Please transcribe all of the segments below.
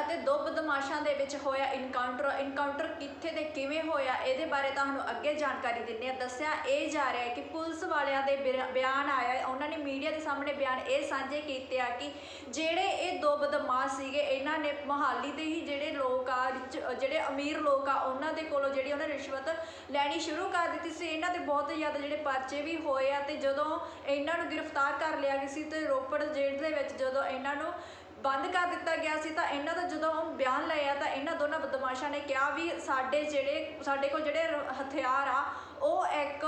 ਅਤੇ ਦੋ ਬਦਮਾਸ਼ਾਂ ਦੇ ਵਿੱਚ ਹੋਇਆ ਇਨਕਾਊਂਟਰ ਇਨਕਾਊਂਟਰ ਕਿੱਥੇ ਤੇ ਕਿਵੇਂ ਹੋਇਆ, ਇਹਦੇ ਬਾਰੇ ਤੁਹਾਨੂੰ ਅੱਗੇ ਜਾਣਕਾਰੀ ਦਿੰਦੇ ਆ ਦੱਸਿਆ ਇਹ ਜਾ ਰਿਹਾ ਹੈ ਕਿ ਪੁਲਿਸ ਵਾਲਿਆਂ ਦੇ ਬਿਰ- ਬਿਆਨ ਆਇਆ ਉਹਨਾਂ ਨੇ ਮੀਡੀਆ ਦੇ ਸਾਹਮਣੇ ਬਿਆਨ ਇਹ ਸਾਂਝੇ ਕੀਤੇ ਆ ਕਿ ਜਿਹੜੇ ਇਹ ਦੋ ਬਦਮਾਸ਼ ਸੀਗੇ, ਇਹਨਾਂ ਨੇ ਮੋਹਾਲੀ ਦੇ ਹੀ ਜਿਹੜੇ ਲੋਕ ਆ ਜਿਹੜੇ ਅਮੀਰ ਲੋਕ ਆ, ਉਹਨਾਂ ਦੇ ਕੋਲੋਂ ਜਿਹੜੀ ਉਹਨਾਂ ਰਿਸ਼ਵਤ ਲੈਣੀ ਸ਼ੁਰੂ ਕਰ ਦਿੱਤੀ ਸੀ। ਇਹਨਾਂ 'ਤੇ ਬਹੁਤ ਜ਼ਿਆਦਾ ਜਿਹੜੇ ਪਰਚੇ ਵੀ ਹੋਏ ਆ ਤੇ ਜਦੋਂ ਇਹਨਾਂ ਨੂੰ ਗ੍ਰਿਫਤਾਰ ਕਰ ਲਿਆ ਗਿਆ ਸੀ ਤੇ ਰੋਪੜ ਜੇਲ੍ਹ ਦੇ ਵਿੱਚ ਜਦੋਂ ਇਹਨਾਂ ਨੂੰ ਬੰਦ ਕਰ ਦਿੱਤਾ ਗਿਆ ਸੀ, ਤਾਂ ਇਹਨਾਂ ਦਾ ਜਦੋਂ ਬਿਆਨ ਲਿਆ, ਤਾਂ ਇਹਨਾਂ ਦੋਨਾਂ ਬਦਮਾਸ਼ਾਂ ਨੇ ਕਿਹਾ ਵੀ ਸਾਡੇ ਜਿਹੜੇ, ਸਾਡੇ ਕੋਲ ਜਿਹੜੇ ਰ- ਹਥਿਆਰ ਆ, ਉਹ ਇੱਕ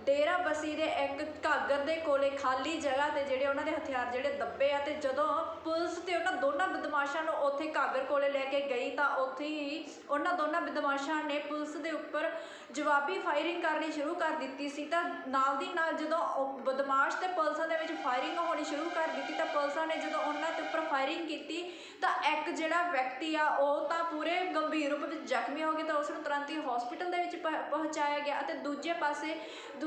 ਡੇਰਾ ਬਸੀ ਦੇ ਇੱਕ ਘਾਗਰ ਦੇ ਕੋਲੇ ਖਾਲੀ ਜਗ੍ਹਾ ਤੇ ਜਿਹੜੇ ਉਹਨਾਂ ਦੇ ਹਥਿਆਰ ਜਿਹੜੇ ਦੱਬੇ ਆ ਤੇ ਜਦੋਂ ਪੁਲਿਸ ਤੇ ਉਹਨਾਂ ਦੋਨਾਂ ਬਦਮਾਸ਼ਾਂ ਨੂੰ ਉੱਥੇ ਘਾਗਰ ਕੋਲੇ ਲੈ ਕੇ ਗਈ ਤਾਂ ਉੱਥੇ ਹੀ ਉਹਨਾਂ ਦੋਨਾਂ ਬਦਮਾਸ਼ਾਂ ਨੇ ਪੁਲਿਸ ਦੇ ਉੱਪਰ ਜਵਾਬੀ ਫਾਇਰਿੰਗ ਕਰਨੀ ਸ਼ੁਰੂ ਕਰ ਦਿੱਤੀ ਸੀ ਤਾਂ ਨਾਲ ਦੀ ਨਾਲ ਜਦੋਂ ਬਦਮਾਸ਼ ਤੇ ਪੁਲਿਸਾਂ ਦੇ ਵਿੱਚ ਫਾਇਰਿੰਗ ਹੋਣੀ ਸ਼ੁਰੂ ਕਰ ਦਿੱਤੀ ਤਾਂ ਪੁਲਿਸਾਂ ਨੇ ਜਦੋਂ ਉਹਨਾਂ ਦੇ ਉੱਪਰ ਫਾਇਰਿੰਗ ਕੀਤੀ ਤਾਂ ਇੱਕ ਜਿਹੜਾ ਵਿਅਕਤੀ ਆ ਉਹ ਤਾਂ ਪੂਰੇ ਗੰਭੀਰ ਰੂਪ ਵਿੱਚ ਜ਼ਖਮੀ ਹੋ ਗਿਆ ਤਾਂ ਉਸ ਨੂੰ ਤੁਰੰਤ ਹੀ ਹਸਪੀਟਲ ਦੇ ਵਿੱਚ ਪਹੁੰਚਾਇਆ ਗਿਆ ਅਤੇ ਦੂਜੇ ਪਾਸੇ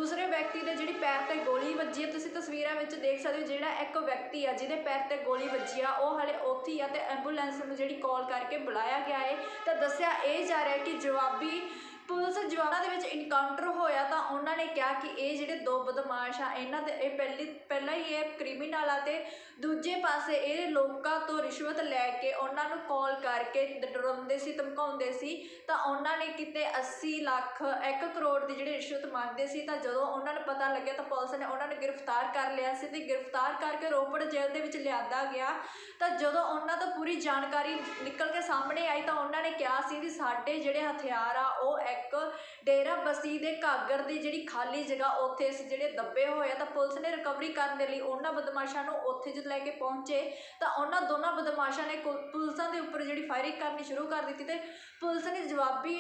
ਦੂਸਰੇ ਵਿਅਕਤੀ ਦੇ ਜਿਹੜੀ ਪੈਰ ਤੇ ਗੋਲੀ ਵੱਜੀ ਹੈ, ਤੁਸੀਂ ਤਸਵੀਰਾਂ ਵਿੱਚ ਦੇਖ ਸਕਦੇ ਹੋ ਜਿਹੜਾ ਇੱਕ ਵਿਅਕਤੀ ਆ, ਜਿਹਦੇ ਪੈਰ ਤੇ ਗੋਲੀ ਵੱਜੀ ਆ, ਉਹ ਹਲੇ ਉੱਥੇ ਹੀ ਆ ਤੇ ਐਂਬੂਲੈਂਸ ਨੂੰ ਜਿਹੜੀ ਕਾਲ ਕਰਕੇ ਬੁਲਾਇਆ ਗਿਆ ਹੈ ਤਾਂ ਦੱਸਿਆ ਇਹ ਜਾ ਰਿਹਾ ਕਿ ਜਵਾਬੀ ਪੁਲਿਸ ਜਵਾਨਾਂ ਦੇ ਵਿੱਚ ਇਨਕਾਊਂਟਰ ਤਾਂ ਉਹਨਾਂ ਨੇ ਕਿਹਾ ਕਿ ਇਹ ਜਿਹੜੇ ਦੋ ਬਦਮਾਸ਼ ਆ, ਇਹਨਾਂ ਦੇ ਇਹ ਪਹਿਲੀ ਪਹਿਲਾਂ ਹੀ ਇਹ ਕ੍ਰਿਮੀਨਲ ਆ ਤੇ ਦੂਜੇ ਪਾਸੇ ਇਹ ਲੋਕਾਂ ਤੋਂ ਰਿਸ਼ਵਤ ਲੈ ਕੇ ਉਹਨਾਂ ਨੂੰ ਕਾਲ ਕਰਕੇ ਡਰਾਉਂਦੇ ਸੀ, ਧਮਕਾਉਂਦੇ ਸੀ। ਤਾਂ ਉਹਨਾਂ ਨੇ ਕਿਤੇ 80 ਲੱਖ 1 ਕਰੋੜ ਦੀ ਜਿਹੜੀ ਰਿਸ਼ਵਤ ਮੰਗਦੇ ਸੀ, ਤਾਂ ਜਦੋਂ ਉਹਨਾਂ ਨੂੰ ਪਤਾ ਲੱਗਿਆ ਤਾਂ ਪੁਲਿਸ ਨੇ ਉਹਨਾਂ ਨੂੰ ਗ੍ਰਿਫਤਾਰ ਕਰ ਲਿਆ ਸੀ ਤੇ ਗ੍ਰਿਫਤਾਰ ਕਰਕੇ ਰੋਪੜ ਜੇਲ੍ਹ ਦੇ ਵਿੱਚ ਲਿਆਂਦਾ ਗਿਆ। ਤਾਂ ਜਦੋਂ ਉਹਨਾਂ ਤੋਂ ਪੂਰੀ ਜਾਣਕਾਰੀ ਨਿਕਲ ਕੇ ਸਾਹਮਣੇ ਆਈ ਤਾਂ ਉਹਨਾਂ ਨੇ ਕਿਹਾ ਸੀ ਵੀ ਸਾਡੇ ਜਿਹੜੇ ਹਥਿਆਰ ਆ, ਉਹ ਇੱਕ ਡੇਰਾ ਬਸੀ ਦੇ ਘਾਗਰ ਦੀ ਜਿਹੜੀ ਖਾਲੀ ਜਗ੍ਹਾ ਉੱਥੇ ਅਸੀਂ ਜਿਹੜੇ ਦੱਬੇ ਹੋਏ ਆ ਤਾਂ ਪੁਲਿਸ ਨੇ ਰਿਕਵਰੀ ਕਰਨ ਦੇ ਲਈ ਉਹਨਾਂ ਬਦਮਾਸ਼ਾਂ ਨੂੰ ਉੱਥੇ ਜਦ ਲੈ ਕੇ ਪਹੁੰਚੇ ਤਾਂ ਉਹਨਾਂ ਦੋਨਾਂ ਬਦਮਾਸ਼ਾਂ ਨੇ ਕੁ- ਪੁਲਿਸਾਂ ਦੇ ਉੱਪਰ ਜਿਹੜੀ ਫਾਇਰਿੰਗ ਕਰਨੀ ਸ਼ੁਰੂ ਕਰ ਦਿੱਤੀ ਤੇ ਪੁਲਿਸ ਨੇ ਜਵਾਬੀ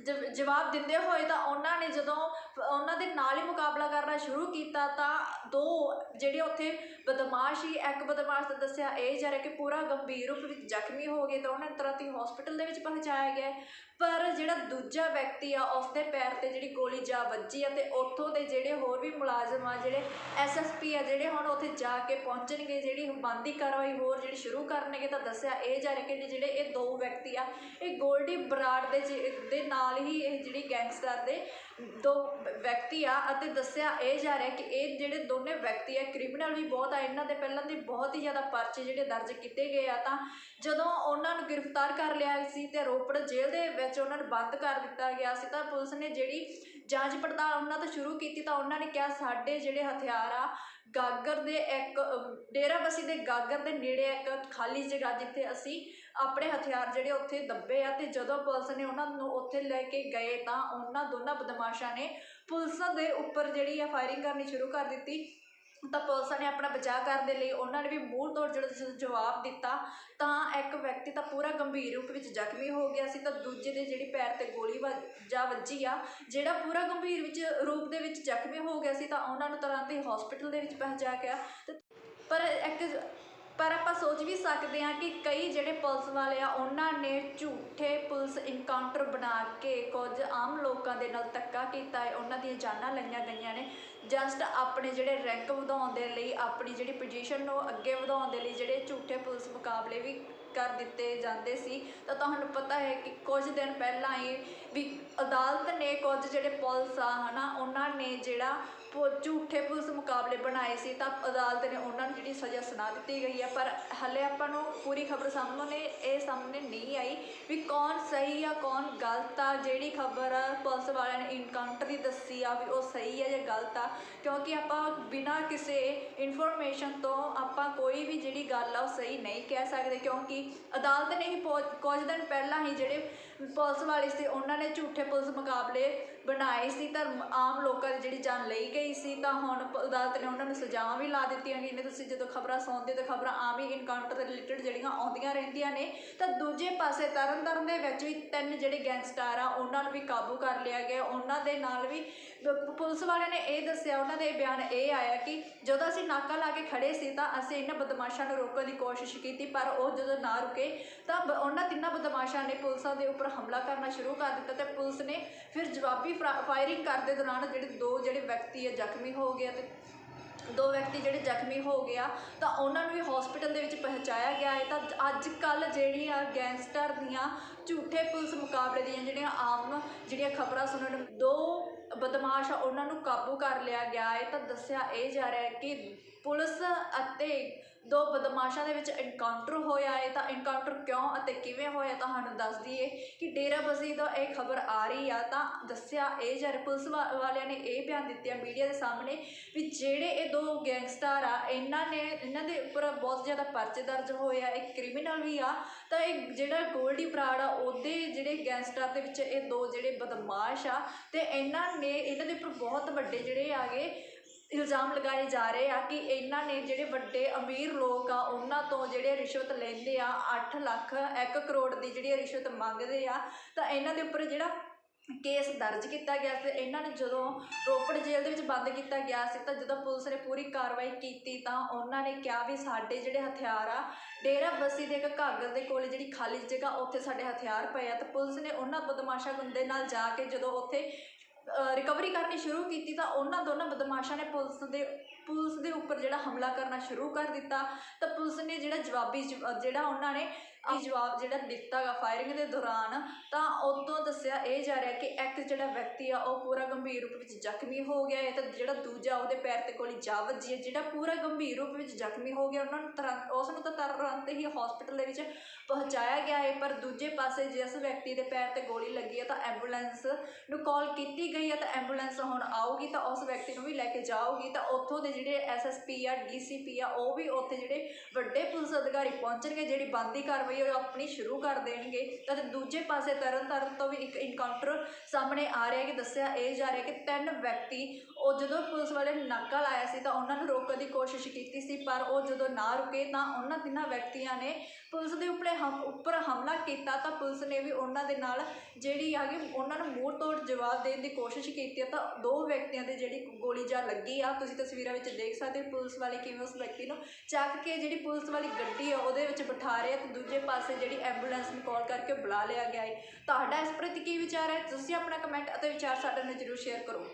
ਜ ਜਵਾਬ ਦਿੰਦੇ ਹੋਏ ਤਾਂ ਉਹਨਾਂ ਨੇ ਜਦੋਂ ਉਹਨਾਂ ਦੇ ਨਾਲ ਹੀ ਮੁਕਾਬਲਾ ਕਰਨਾ ਸ਼ੁਰੂ ਕੀਤਾ ਤਾਂ ਦੋ ਜਿਹੜੇ ਉੱਥੇ ਬਦਮਾਸ਼ ਹੀ ਇੱਕ ਬਦਮਾਸ਼ ਦਾ ਦੱਸਿਆ ਇਹ ਜਾ ਰਿਹਾ ਕਿ ਪੂਰਾ ਗੰਭੀਰ ਰੂਪ ਵਿੱਚ ਜ਼ਖਮੀ ਹੋ ਗਏ ਤਾਂ ਉਹਨਾਂ ਨੂੰ ਤੁਰੰਤ ਹੀ ਹਸਪੀਟਲ ਦੇ ਵਿੱਚ ਪਹੁੰਚਾਇਆ ਗਿਆ। ਪਰ ਜਿਹੜਾ ਦੂਜਾ ਵਿਅਕਤੀ ਆ, ਉਸ ਦੇ ਪੈਰ ਤੇ ਜਿਹੜੀ ਗੋਲੀ ਜਾ ਵੱਜੀ ਆ ਤੇ ਉੱਥੋਂ ਦੇ ਜਿਹੜੇ ਹੋਰ ਵੀ ਮੁਲਾਜ਼ਮ ਆ, ਜਿਹੜੇ ਐਸਐਸਪੀ ਆ, ਜਿਹੜੇ ਹੁਣ ਉੱਥੇ ਜਾ ਕੇ ਪਹੁੰਚਣਗੇ, ਜਿਹੜੀ ਬੰਦੀ ਕਾਰਵਾਈ ਹੋਰ ਜਿਹੜੀ ਸ਼ੁਰੂ ਕਰਨਗੇ ਤਾਂ ਦੱਸਿਆ ਇਹ ਜਾ ਰਿਹਾ ਕਿ ਜਿਹੜੇ ਇਹ ਦੋ ਵਿਅਕਤੀ ਆ, ਇਹ ਗੋਲਡੀ ਬਰਾੜ ਦੇ ਜੇ- ਦੇ ਨਾਲ ਨਾਲ ਹੀ ਇਹ ਜਿਹੜੀ ਗੈਂਗਸਟਰ ਦੇ ਦੋ ਵਿਅਕਤੀ ਆ ਅਤੇ ਦੱਸਿਆ ਇਹ ਜਾ ਰਿਹਾ ਕਿ ਇਹ ਜਿਹੜੇ ਦੋਨੇ ਵਿਅਕਤੀ ਆ ਕ੍ਰਿਮੀਨਲ ਵੀ ਬਹੁਤ ਆ, ਇਹਨਾਂ ਦੇ ਪਹਿਲਾਂ ਦੇ ਬਹੁਤ ਹੀ ਜ਼ਿਆਦਾ ਪਰਚੇ ਜਿਹੜੇ ਦਰਜ ਕੀਤੇ ਗਏ ਆ ਤਾਂ ਜਦੋਂ ਉਹਨਾਂ ਨੂੰ ਗ੍ਰਿਫਤਾਰ ਕਰ ਲਿਆ ਸੀ ਤੇ ਰੋਪੜ ਜੇਲ੍ਹ ਦੇ ਵਿੱਚ ਉਹਨਾਂ ਨੂੰ ਬੰਦ ਕਰ ਦਿੱਤਾ ਗਿਆ ਸੀ ਤਾਂ ਪੁਲਿਸ ਨੇ ਜਿਹੜੀ ਜਾਂਚ ਪੜਤਾਲ ਉਹਨਾਂ ਤੋਂ ਸ਼ੁਰੂ ਕੀਤੀ ਤਾਂ ਉਹਨਾਂ ਨੇ ਕਿਹਾ ਸਾਡੇ ਜਿਹੜੇ ਹਥਿਆਰ ਆ ਗਾਗਰ ਦੇ ਇੱਕ ਅਮ, ਦੇ ਗਾਗਰ ਦੇ ਨੇੜੇ ਇੱਕ ਖਾਲੀ ਜਗ੍ਹਾ ਜਿੱਥੇ ਅਸੀਂ ਆਪਣੇ ਹਥਿਆਰ ਜਿਹੜੇ ਉੱਥੇ ਦੱਬੇ ਆ ਤੇ ਜਦੋਂ ਪੁਲਿਸ ਨੇ ਉਹਨਾਂ ਨੂੰ ਉੱਥੇ ਲੈ ਕੇ ਗਏ ਤਾਂ ਉਹਨਾਂ ਦੋਨਾਂ ਬਦਮਾਸ਼ਾਂ ਨੇ ਪੁਲਿਸ ਦੇ ਉੱਪਰ ਜਿਹੜੀ ਆ ਫਾਇਰਿੰਗ ਕਰਨੀ ਸ਼ੁਰੂ ਕਰ ਦਿੱਤੀ। ਤਾਂ ਪੁਲਿਸ ਨੇ ਆਪਣਾ ਬਚਾਅ ਕਰਨ ਦੇ ਲਈ ਉਹਨਾਂ ਨੇ ਵੀ ਮੂੰਹ ਤੋੜ ਜਿਹੜਾ ਜਦੋਂ ਜਵਾਬ ਦਿੱਤਾ, ਤਾਂ ਇੱਕ ਵਿਅਕਤੀ ਤਾਂ ਪੂਰਾ ਗੰਭੀਰ ਰੂਪ ਵਿੱਚ ਜ਼ਖਮੀ ਹੋ ਗਿਆ ਸੀ, ਤਾਂ ਦੂਜੇ ਦੇ ਜਿਹੜੀ ਪੈਰ ਤੇ ਗੋਲੀ ਵੱਜ- ਜਾ ਵੱਜੀ ਆ, ਜਿਹੜਾ ਪੂਰਾ ਗੰਭੀਰ ਵਿੱਚ ਰੂਪ ਦੇ ਵਿੱਚ ਜ਼ਖਮੀ ਹੋ ਗਿਆ ਸੀ, ਤਾਂ ਉਹਨਾਂ ਨੂੰ ਤੁਰੰਤ ਹੀ ਹਸਪੀਟਲ ਦੇ ਵਿੱਚ ਪਹੁੰਚਾਇਆ ਗਿਆ। ਤੇ ਪਰ ਇੱਕ ਪਰ ਆਪਾਂ ਸੋਚ ਵੀ ਸਕਦੇ ਹਾਂ ਕਿ ਕਈ ਜਿਹੜੇ ਪੁਲਿਸ ਵਾਲੇ ਆ, ਉਹਨਾਂ ਨੇ ਝੂਠੇ ਪੁਲਿਸ ਇਨਕਾਊਂਟਰ ਬਣਾ ਕੇ ਕੁਝ ਆਮ ਲੋਕਾਂ ਦੇ ਨਾਲ ਧੱਕਾ ਕੀਤਾ ਹੈ। ਉਹਨਾਂ ਦੀਆਂ ਜਾਨਾਂ ਲਈਆਂ ਗਈਆਂ ਨੇ। ਜਸਟ ਆਪਣੇ ਜਿਹੜੇ ਰੈਂਕ ਵਧਾਉਣ ਦੇ ਲਈ, ਆਪਣੀ ਜਿਹੜੀ ਪੋਜੀਸ਼ਨ ਨੂੰ ਅੱਗੇ ਵਧਾਉਣ ਦੇ ਲਈ ਜਿਹੜੇ ਝੂਠੇ ਪੁਲਿਸ ਮੁਕਾਬਲੇ ਵੀ ਕਰ ਦਿੱਤੇ ਜਾਂਦੇ ਸੀ। ਤਾਂ ਤੁਹਾਨੂੰ ਪਤਾ ਹੈ ਕਿ ਕੁਝ ਦਿਨ ਪਹਿਲਾਂ ਹੀ ਵੀ ਅਦਾਲਤ ਨੇ ਕੁਝ ਜਿਹੜੇ ਪੁਲਿਸ ਆ, ਹਨਾ, ਉਹਨਾਂ ਨੇ ਜਿਹੜਾ ਪੁ- ਝੂਠੇ ਪੁਲਿਸ ਮੁਕਾਬਲੇ ਬਣਾਏ ਸੀ ਤਾਂ ਅਦਾਲਤ ਨੇ ਉਹਨਾਂ ਨੂੰ ਜਿਹੜੀ ਸਜ਼ਾ ਸੁਣਾ ਦਿੱਤੀ ਗਈ ਹੈ। ਪਰ ਹਲੇ ਆਪਾਂ ਨੂੰ ਪੂਰੀ ਖਬਰ ਸਾਹਮਣੇ, ਇਹ ਸਾਹਮਣੇ ਨਹੀਂ ਆਈ ਵੀ ਕੌਣ ਸਹੀ ਆ, ਕੌਣ ਗਲਤ ਆ। ਜਿਹੜੀ ਖਬਰ ਪੁਲਿਸ ਵਾਲਿਆਂ ਨੇ ਇਨਕਾਊਂਟਰ ਦੀ ਦੱਸੀ ਆ ਵੀ ਉਹ ਸਹੀ ਆ ਜਾਂ ਗਲਤ ਆ, ਕਿਉਂਕਿ ਆਪਾਂ ਬਿਨਾਂ ਕਿਸੇ ਇਨਫੋਰਮੇਸ਼ਨ ਤੋਂ ਆਪਾਂ ਕੋਈ ਵੀ ਜਿਹੜੀ ਗੱਲ ਆ ਉਹ ਸਹੀ ਨਹੀਂ ਕਹਿ ਸਕਦੇ, ਕਿਉਂਕਿ ਅਦਾਲਤ ਨੇ ਹੀ ਪੋ- ਕੁਝ ਦਿਨ ਪਹਿਲਾਂ ਹੀ ਜਿਹੜੇ ਪੁਲਿਸ ਵਾਲੀ ਸੀ, ਉਹਨਾਂ ਨੇ ਝੂਠੇ ਪੁਲਿਸ ਮੁਕਾਬਲੇ ਬਣਾਏ ਸੀ, ਧਰਮ, ਆਮ ਲੋਕਾਂ ਦੀ ਜਿਹੜੀ ਜਾਨ ਲਈ ਗਈ ਸੀ, ਤਾਂ ਹੁਣ ਪ- ਅਦਾਲਤ ਨੇ ਉਹਨਾਂ ਨੂੰ ਸਜ਼ਾਵਾਂ ਵੀ ਲਾ ਦਿੱਤੀਆਂ ਗਈਆਂ ਨੇ। ਤੁਸੀਂ ਜਦੋਂ ਖਬਰਾਂ ਸੁਣਦੇ ਤਾਂ ਖਬਰਾਂ ਆਮ ਹੀ ਇਨਕਾਊਂਟਰ ਦੇ ਰਿਲੇਟਡ ਜਿਹੜੀਆਂ ਆਉਂਦੀਆਂ ਰਹਿੰਦੀਆਂ ਨੇ। ਤਾਂ ਦੂਜੇ ਪਾਸੇ ਤਰਨਤਾਰਨ ਦੇ ਵਿੱਚ ਵੀ ਤਿੰਨ ਜਿਹੜੇ ਗੈਂਗਸਟਰ ਆ, ਉਹਨਾਂ ਨੂੰ ਵੀ ਕਾਬੂ ਕਰ ਲਿਆ ਗਿਆ। ਉਹਨਾਂ ਦੇ ਨਾਲ ਵੀ ਪੁਲਿਸ ਵਾਲਿਆਂ ਨੇ ਇਹ ਦੱਸਿਆ, ਉਹਨਾਂ ਦੇ ਬਿਆਨ ਇਹ ਆਇਆ ਕਿ ਜਦੋਂ ਅਸੀਂ ਨਾਕਾ ਲਾ ਕੇ ਖੜੇ ਸੀ ਤਾਂ ਅਸੀਂ ਇਹਨਾਂ ਬਦਮਾਸ਼ਾਂ ਨੂੰ ਰੋਕਣ ਦੀ ਕੋਸ਼ਿਸ਼ ਕੀਤੀ, ਪਰ ਉਹ ਜਦੋਂ ਨਾ ਰੁਕੇ ਤਾਂ ਬ- ਉਹਨਾਂ ਤਿੰਨਾਂ ਬਦਮਾਸ਼ਾਂ ਨੇ ਪੁਲਿਸਾਂ ਦੇ ਉੱਪਰ ਹਮਲਾ ਕਰਨਾ ਸ਼ੁਰੂ ਕਰ ਦਿੱਤਾ ਤੇ ਪੁਲਿਸ ਨੇ ਫਿਰ ਜਵਾਬੀ ਫਰਾ- ਫਾਇਰਿੰਗ ਕਰਦੇ ਦੌਰਾਨ ਜਿਹੜੇ ਦੋ ਜਿਹੜੇ ਵਿਅਕਤੀ ਹੈ ਜ਼ਖਮੀ ਹੋ ਗਏ ਤੇ ਦੋ ਵਿਅਕਤੀ ਜਿਹੜੇ ਜ਼ਖਮੀ ਹੋ ਗਿਆ ਤਾਂ ਉਹਨਾਂ ਨੂੰ ਵੀ ਹਸਪੀਟਲ ਦੇ ਵਿੱਚ ਪਹੁੰਚਾਇਆ ਗਿਆ ਹੈ। ਤਾਂ ਅੱਜ ਕੱਲ ਜਿਹੜੀ ਆ ਗੈਂਗਸਟਰ ਦੀਆਂ ਝੂਠੇ ਪੁਲਿਸ ਮੁਕਾਬਲੇ ਦੀਆਂ ਜਿਹੜੀਆਂ ਆਮ ਜਿਹੜੀਆਂ ਖਬਰਾਂ ਸੁਣਨ ਦੋ ਬਦਮਾਸ਼ ਆ ਉਹਨਾਂ ਨੂੰ ਕਾਬੂ ਕਰ ਲਿਆ ਗਿਆ ਹੈ। ਤਾਂ ਦੱਸਿਆ ਇਹ ਜਾ ਰਿਹਾ ਹੈ ਕਿ ਪੁਲਿਸ ਅਤੇ ਦੋ ਬਦਮਾਸ਼ਾਂ ਦੇ ਵਿੱਚ ਐਨਕਾਊਂਟਰ ਹੋਇਆ ਹੈ, ਤਾਂ ਐਨਕਾਊਂਟਰ ਕਿਉਂ ਅਤੇ ਕਿਵੇਂ ਹੋਇਆ ਤੁਹਾਨੂੰ ਦੱਸ ਦਈਏ ਕਿ ਡੇਰਾਬੱਸੀ ਤੋਂ ਇਹ ਖਬਰ ਆ ਰਹੀ ਆ, ਤਾਂ ਦੱਸਿਆ ਇਹ ਜਾ ਪੁਲਿਸ ਵਾ- ਵਾਲਿਆਂ ਨੇ ਇਹ ਬਿਆਨ ਦਿੱਤੇ ਮੀਡੀਆ ਦੇ ਸਾਹਮਣੇ ਵੀ ਜਿਹੜੇ ਇਹ ਦੋ ਗੈਂਗਸਟਰ ਆ, ਇਹਨਾਂ ਨੇ, ਇਹਨਾਂ ਦੇ ਉੱਪਰ ਬਹੁਤ ਜ਼ਿਆਦਾ ਪਰਚੇ ਦਰਜ ਹੋਏ ਆ, ਇਹ ਕ੍ਰਿਮੀਨਲ ਵੀ ਆ, ਤਾਂ ਇਹ ਜਿਹੜਾ ਗੋਲਡੀ ਬਰਾੜ ਆ, ਉਹਦੇ ਜਿਹੜੇ ਗੈਂਗਸਟਰ ਦੇ ਵਿੱਚ ਇਹ ਦੋ ਜਿਹੜੇ ਬਦਮਾਸ਼ ਆ, ਤੇ ਇਹਨਾਂ ਨੇ, ਇਹਨਾਂ ਦੇ ਉੱਪਰ ਬਹੁਤ ਵੱਡੇ ਜਿਹੜੇ ਆਗੇ ਇਲਜ਼ਾਮ ਲਗਾਏ ਜਾ ਰਹੇ ਆ ਕਿ ਇਹਨਾਂ ਨੇ ਜਿਹੜੇ ਵੱਡੇ ਅਮੀਰ ਲੋਕ ਆ, ਉਹਨਾਂ ਤੋਂ ਜਿਹੜੇ ਰਿਸ਼ਵਤ ਲੈਂਦੇ ਆ 8 ਲੱਖ 1 ਕਰੋੜ ਦੀ ਜਿਹੜੀ ਰਿਸ਼ਵਤ ਮੰਗਦੇ ਆ, ਤਾਂ ਇਹਨਾਂ ਦੇ ਉੱਪਰ ਜਿਹੜਾ ਕੇਸ ਦਰਜ ਕੀਤਾ ਗਿਆ ਸੀ, ਇਹਨਾਂ ਨੇ ਜਦੋਂ ਰੋਪੜ ਜੇਲ੍ਹ ਦੇ ਵਿੱਚ ਬੰਦ ਕੀਤਾ ਗਿਆ ਸੀ, ਤਾਂ ਜਦੋਂ ਪੁਲਿਸ ਨੇ ਪੂਰੀ ਕਾਰਵਾਈ ਕੀਤੀ, ਤਾਂ ਉਹਨਾਂ ਨੇ ਕਿਹਾ ਵੀ ਸਾਡੇ ਜਿਹੜੇ ਹਥਿਆਰ ਆ, ਡੇਰਾ ਬੱਸੀ ਦੇ ਇੱਕ ਘਾਗਰ ਦੇ ਕੋਲ ਜਿਹੜੀ ਖਾਲੀ ਜਗ੍ਹਾ, ਉੱਥੇ ਸਾਡੇ ਹਥਿਆਰ ਪਏ ਆ, ਤਾਂ ਪੁਲਿਸ ਨੇ ਉਹਨਾਂ ਬਦਮਾਸ਼ਾ ਗੁੰਦੇ ਨਾਲ ਜਾ ਕੇ ਜਦੋਂ ਉੱਥੇ ਰਿਕਵਰੀ ਕਰਨੀ ਸ਼ੁਰੂ ਕੀਤੀ ਤਾਂ ਉਹਨਾਂ ਦੋਨਾਂ ਬਦਮਾਸ਼ਾਂ ਨੇ ਪੁਲਿਸ ਦੇ ਪੁਲਿਸ ਦੇ ਉੱਪਰ ਜਿਹੜਾ ਹਮਲਾ ਕਰਨਾ ਸ਼ੁਰੂ ਕਰ ਦਿੱਤਾ, ਤਾਂ ਪੁਲਿਸ ਨੇ ਜਿਹੜਾ ਜਵਾਬੀ ਜਵ- ਜਿਹੜਾ ਉਹਨਾਂ ਨੇ ਇਹ ਜਵਾਬ ਜਿਹੜਾ ਦਿੱਤਾ ਗਾ ਫਾਇਰਿੰਗ ਦੇ ਦੌਰਾਨ, ਤਾਂ ਉਦੋਂ ਦੱਸਿਆ ਇਹ ਜਾ ਰਿਹਾ ਕਿ ਇੱਕ ਜਿਹੜਾ ਵਿਅਕਤੀ ਆ, ਉਹ ਪੂਰਾ ਗੰਭੀਰ ਰੂਪ ਵਿੱਚ ਜ਼ਖਮੀ ਹੋ ਗਿਆ। ਹੈ ਤਾਂ ਜਿਹੜਾ ਦੂਜਾ ਉਹਦੇ ਪੈਰ ਤੇ ਗੋਲੀ ਜਾ ਵੱਜੀ ਹੈ, ਜਿਹੜਾ ਪੂਰਾ ਗੰਭੀਰ ਰੂਪ ਵਿੱਚ ਜ਼ਖਮੀ ਹੋ ਗਿਆ, ਉਹਨਾਂ ਨੂੰ ਤੁਰੰਤ, ਉਸ ਨੂੰ ਤਾਂ ਤੁਰੰਤ ਹੀ ਹਸਪੀਟਲ ਦੇ ਵਿੱਚ ਪਹੁੰਚਾਇਆ ਗਿਆ ਹੈ। ਪਰ ਦੂਜੇ ਪਾਸੇ ਜਿਸ ਵਿਅਕਤੀ ਦੇ ਪੈਰ ਤੇ ਗੋਲੀ ਲੱਗੀ ਹੈ, ਤਾਂ ਐਂਬੂਲੈਂਸ ਨੂੰ ਕਾਲ ਕੀਤੀ ਗਈ ਹੈ, ਤਾਂ ਐਂਬੂਲੈਂਸ ਹੁਣ ਆਊਗੀ, ਤਾਂ ਉਸ ਵਿਅਕਤੀ ਨੂੰ ਵੀ ਲੈ ਕੇ ਜਾਊਗੀ, ਤਾਂ ਉੱਥੋਂ ਦੇ ਜਿਹੜੇ ਐਸਐਸਪੀ ਆ ਡੀਸੀਪੀ ਆ, ਉਹ ਵੀ ਉੱਥੇ ਜਿਹੜੇ ਵੱਡੇ ਪੁਲਿਸ ਅਧਿਕਾਰੀ ਪਹੁੰਚਣਗੇ, ਜਿਹੜੀ ਬੰਦੀ ਕਾਰਵਾਈ ਉਹ ਆਪਣੀ ਸ਼ੁਰੂ ਕਰ ਦੇਣਗੇ। ਤਾਂ ਦੂਜੇ ਪਾਸੇ ਤਰਨ ਤਾਰਨ ਤੋਂ ਵੀ ਇੱਕ ਇਨਕਾਊਂਟਰ ਸਾਹਮਣੇ ਆ ਰਿਹਾ ਕਿ ਦੱਸਿਆ ਇਹ ਜਾ ਰਿਹਾ ਕਿ ਤਿੰਨ ਵਿਅਕਤੀ ਉਹ ਜਦੋਂ ਪੁਲਿਸ ਵਾਲੇ ਨਾਕਾ ਲਾਇਆ ਸੀ ਤਾਂ ਉਹਨਾਂ ਨੂੰ ਰੋਕਣ ਦੀ ਕੋਸ਼ਿਸ਼ ਕੀਤੀ ਸੀ, ਪਰ ਉਹ ਜਦੋਂ ਨਾ ਰੁਕੇ ਤਾਂ ਉਹਨਾਂ ਤਿੰਨਾਂ ਵਿਅਕਤੀਆਂ ਨੇ ਪੁਲਿਸ ਦੇ ਉੱਪਰ ਹਮ, ਉੱਪਰ ਹਮਲਾ ਕੀਤਾ ਤਾਂ ਪੁਲਿਸ ਨੇ ਵੀ ਉਹਨਾਂ ਦੇ ਨਾਲ ਜਿਹੜੀ ਹੈਗੀ ਉਹਨਾਂ ਨੂੰ ਮੂੰਹ ਤੋੜ ਜਵਾਬ ਦੇਣ ਦੀ ਕੋਸ਼ਿਸ਼ ਕੀਤੀ ਹੈ। ਤਾਂ ਦੋ ਵਿਅਕਤੀਆਂ ਦੇ ਜਿਹੜੀ ਗੋਲੀ ਜਾ ਲੱਗੀ ਆ, ਤੁਸੀਂ ਤਸਵੀਰਾਂ ਵਿੱਚ ਦੇਖ ਸਕਦੇ ਹੋ, ਪੁਲਿਸ ਵਾਲੇ ਕਿਵੇਂ ਉਸ ਵਿਅਕਤੀ ਨੂੰ ਚੱਕ ਕੇ ਜਿਹੜੀ ਪੁਲਿਸ ਵਾਲੀ ਗੱਡੀ ਆ ਉਹਦੇ ਵਿੱਚ ਬਿਠਾ ਰਹੇ ਆ ਤੇ ਦੂਜੇ ਪਾਸੇ ਜਿਹੜੀ ਐਂਬੂਲੈਂਸ ਨੂੰ ਕਾਲ ਕਰਕੇ ਬੁਲਾ ਲਿਆ ਗਿਆ ਹੈ। ਤੁਹਾਡਾ ਇਸ ਪ੍ਰਤੀ ਕੀ ਵਿਚਾਰ ਹੈ? ਤੁਸੀਂ ਆਪਣਾ ਕਮੈਂਟ ਅਤੇ ਵਿਚਾਰ ਸਾਡੇ ਨਾਲ ਜ਼ਰੂਰ ਸ਼ੇਅਰ ਕਰੋ।